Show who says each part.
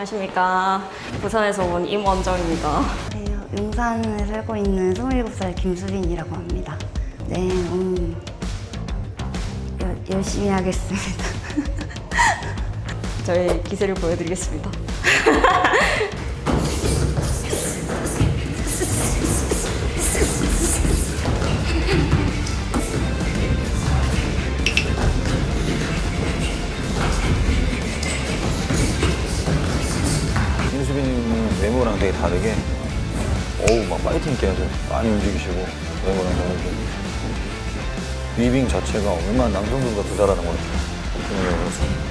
Speaker 1: 안녕하십니까. 부산에서 온 임원정입니다.
Speaker 2: 네, 용산에 살고 있는 27살 김수빈이라고 합니다. 네, 음, 여- 열심히 하겠습니다.
Speaker 1: 저희 기세를 보여드리겠습니다.
Speaker 3: 외모랑 되게 다르게 어우 막 파이팅 있게 하죠. 많이 움직이시고 외모랑 다르게 위빙 자체가 얼마나 것 같아요. 그런 면에서.